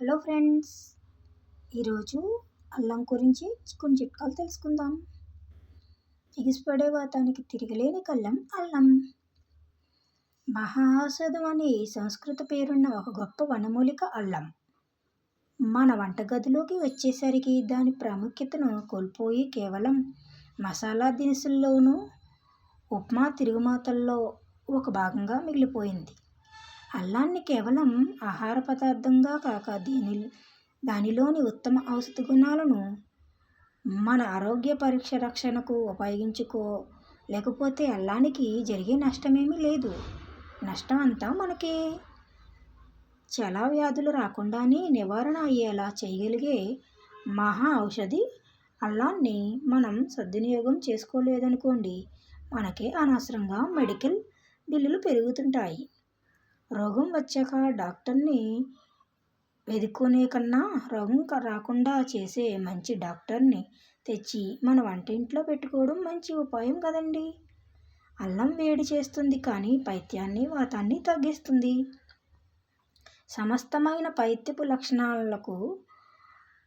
Hello friends ఈరోజు అల్లం గురించి కొన్ని చిట్కాలు తెలుసుకుందాం. ఎగిసిపడే వాతానికి తిరగలేని కళ్ళం అల్లం. మహాసదం అనే సంస్కృత పేరున్న ఒక గొప్ప వనమూలిక అల్లం. మన వంటగదిలోకి వచ్చేసరికి దాని ప్రాముఖ్యతను కోల్పోయి కేవలం మసాలా దినుసుల్లోనూ ఉప్మా తిరుగుమాతల్లో ఒక భాగంగా మిగిలిపోయింది. అల్లాన్ని కేవలం ఆహార పదార్థంగా కాక దీని దానిలోని ఉత్తమ ఔషధ గుణాలను మన ఆరోగ్య పరీక్ష రక్షణకు ఉపయోగించుకో లేకపోతే అల్లానికి జరిగే నష్టమేమీ లేదు. నష్టం అంతా మనకే. చాలా వ్యాధులు రాకుండానే నివారణ అయ్యేలా చేయగలిగే మహా ఔషధి అల్లాన్ని మనం సద్వినియోగం చేసుకోలేదనుకోండి మనకే అనవసరంగా మెడికల్ బిల్లులు పెరుగుతుంటాయి. రోగం వచ్చాక డాక్టర్ని వెదుక్కునే కన్నా రోగం రాకుండా చేసే మంచి డాక్టర్ని తెచ్చి మన వంటింట్లో పెట్టుకోవడం మంచి ఉపాయం కదండి. అల్లం వేడి చేస్తుంది కానీ పైత్యాన్ని వాతాన్ని తగ్గిస్తుంది. సమస్తమైన పైత్యపు లక్షణాలకు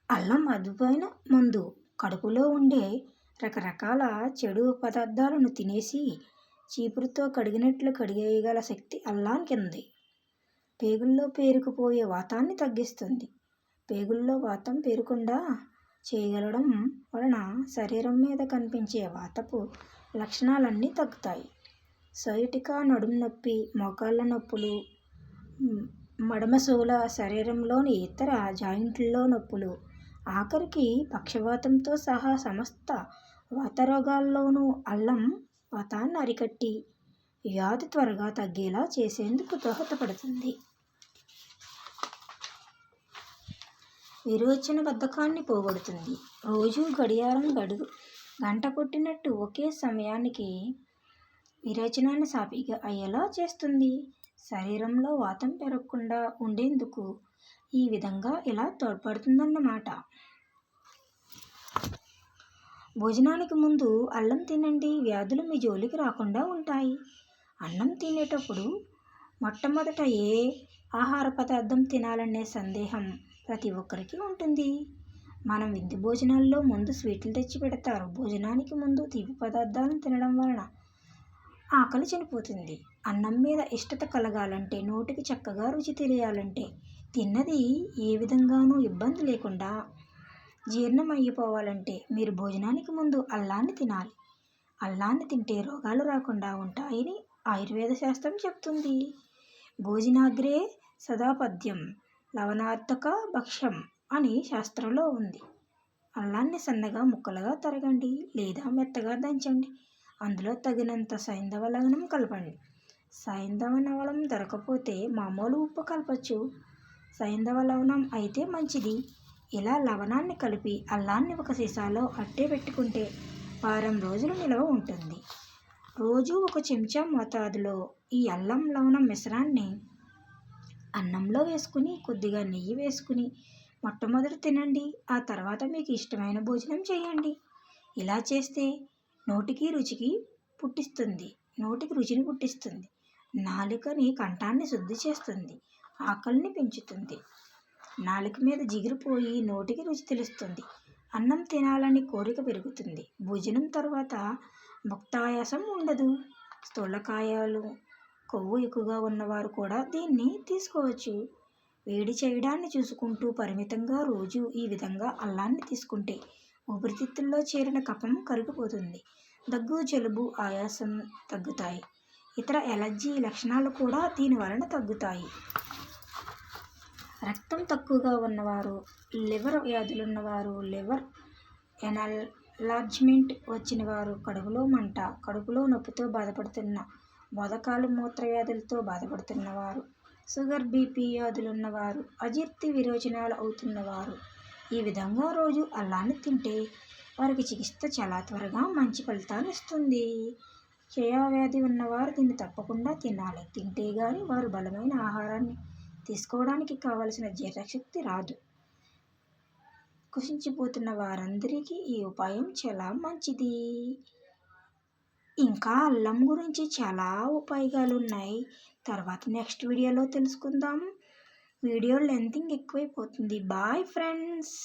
అల్లం అదుపైన మందు. కడుపులో ఉండే రకరకాల చెడు పదార్థాలను తినేసి చీపురుతో కడిగినట్లు కడిగేయగల శక్తి అల్లానికి ఉంది పేగుల్లో పేరుకుపోయే వాతాన్ని తగ్గిస్తుంది. పేగుల్లో వాతం పేరుకుండా చేయగలడం వలన శరీరం మీద కనిపించే వాతపు లక్షణాలన్నీ తగ్గుతాయి. సైటికా నడుము నొప్పి మోకాళ్ళ నొప్పులు మడమసూల శరీరంలోని ఇతర జాయింట్లలో నొప్పులు ఆఖరికి పక్షవాతంతో సహా సమస్త వాతరోగాల్లోనూ అల్లం పతాన్ని అరికట్టి వ్యాధి త్వరగా తగ్గేలా చేసేందుకు దోహదపడుతుంది. విరోచన బద్ధకాన్ని పోగొడుతుంది. రోజు గడియారం గడుగు గంట కొట్టినట్టు ఒకే సమయానికి విరోచనాన్ని సాపిగా అయ్యేలా చేస్తుంది. శరీరంలో వాతం పెరగకుండా ఉండేందుకు ఈ విధంగా ఇలా తోడ్పడుతుందన్నమాట. భోజనానికి ముందు అల్లం తినండి వ్యాధులు మీ జోలికి రాకుండా ఉంటాయి. అన్నం తినేటప్పుడు మొట్టమొదట ఏ ఆహార పదార్థం తినాలనే సందేహం ప్రతి ఒక్కరికి ఉంటుంది. మనం విందు భోజనాల్లో ముందు స్వీట్లు తెచ్చి పెడతారు. భోజనానికి ముందు తీపి పదార్థాలను తినడం వలన ఆకలి చనిపోతుంది. అన్నం మీద ఇష్టత కలగాలంటే నోటికి చక్కగా రుచి తెలియాలంటే తిన్నది ఏ విధంగానూ ఇబ్బంది లేకుండా జీర్ణం అయిపోవాలంటే మీరు భోజనానికి ముందు అల్లాన్ని తినాలి. అల్లాన్ని తింటే రోగాలు రాకుండా ఉంటాయని ఆయుర్వేద శాస్త్రం చెప్తుంది. భోజనాగ్రే సదాపద్యం లవణార్థక భక్ష్యం అని శాస్త్రంలో ఉంది. అల్లాన్ని సన్నగా ముక్కలుగా తరగండి లేదా మెత్తగా దంచండి. అందులో తగినంత సైంధవ లవణం కలపండి. సైంధవ లవణం దొరకపోతే మామూలు ఉప్పు కలపచ్చు. సైంధవ లవణం అయితే మంచిది. ఇలా లవణాన్ని కలిపి అల్లాన్ని ఒక సీసాలో అట్టే పెట్టుకుంటే వారం రోజులు నిలవ ఉంటుంది. రోజు ఒక చెంచా మోతాదులో ఈ అల్లం లవణం మిశ్రాన్ని అన్నంలో వేసుకుని కొద్దిగా నెయ్యి వేసుకుని మొట్టమొదటి తినండి. ఆ తర్వాత మీకు ఇష్టమైన భోజనం చేయండి. ఇలా చేస్తే నోటికి రుచికి పుట్టిస్తుంది. నోటికి రుచిని పుట్టిస్తుంది. నాలుకని కంఠాన్ని శుద్ధి చేస్తుంది. ఆకలిని పెంచుతుంది. నాలుక మీద జిగిరిపోయి నోటికి రుచి తెలుస్తుంది. అన్నం తినాలని కోరిక పెరుగుతుంది. భోజనం తర్వాత భక్తాయాసం ఉండదు. స్థూలకాయాలు కొవ్వు ఎక్కువగా ఉన్నవారు కూడా దీన్ని తీసుకోవచ్చు. వేడి చేయడాన్ని చూసుకుంటూ పరిమితంగా రోజు ఈ విధంగా అల్లాన్ని తీసుకుంటే ఊపిరితిత్తుల్లో చేరిన కఫం కరిగిపోతుంది. దగ్గు జలుబు ఆయాసం తగ్గుతాయి. ఇతర ఎలర్జీ లక్షణాలు కూడా దీని వలన తగ్గుతాయి. రక్తం తక్కువగా ఉన్నవారు లివర్ వ్యాధులు ఉన్నవారు లివర్ ఎనలార్జ్మెంట్ వచ్చిన వారు కడుపులో మంట కడుపులో నొప్పితో బాధపడుతున్న బోధకాలు మూత్ర వ్యాధులతో బాధపడుతున్నవారు షుగర్ బీపీ వ్యాధులు ఉన్నవారు అజీర్తి విరోచనాలు అవుతున్నవారు. ఈ విధంగా రోజు అల్లాన్ని తింటే వారికి చికిత్స చాలా త్వరగా మంచి ఫలితాన్ని ఇస్తుంది. క్షయవ్యాధి ఉన్నవారు దీన్ని తప్పకుండా తినాలి. తింటే కానీ వారు బలమైన ఆహారాన్ని తీసుకోవడానికి కావలసిన జీర్ణశక్తి రాదు. కుషించిపోతున్న వారందరికీ ఈ ఉపాయం చాలా మంచిది. ఇంకా అల్లం గురించి చాలా ఉపాయాలు ఉన్నాయి తర్వాత నెక్స్ట్ వీడియోలో తెలుసుకుందాం. వీడియో లెంతింగ్ ఎక్కువైపోతుంది. Bye friends.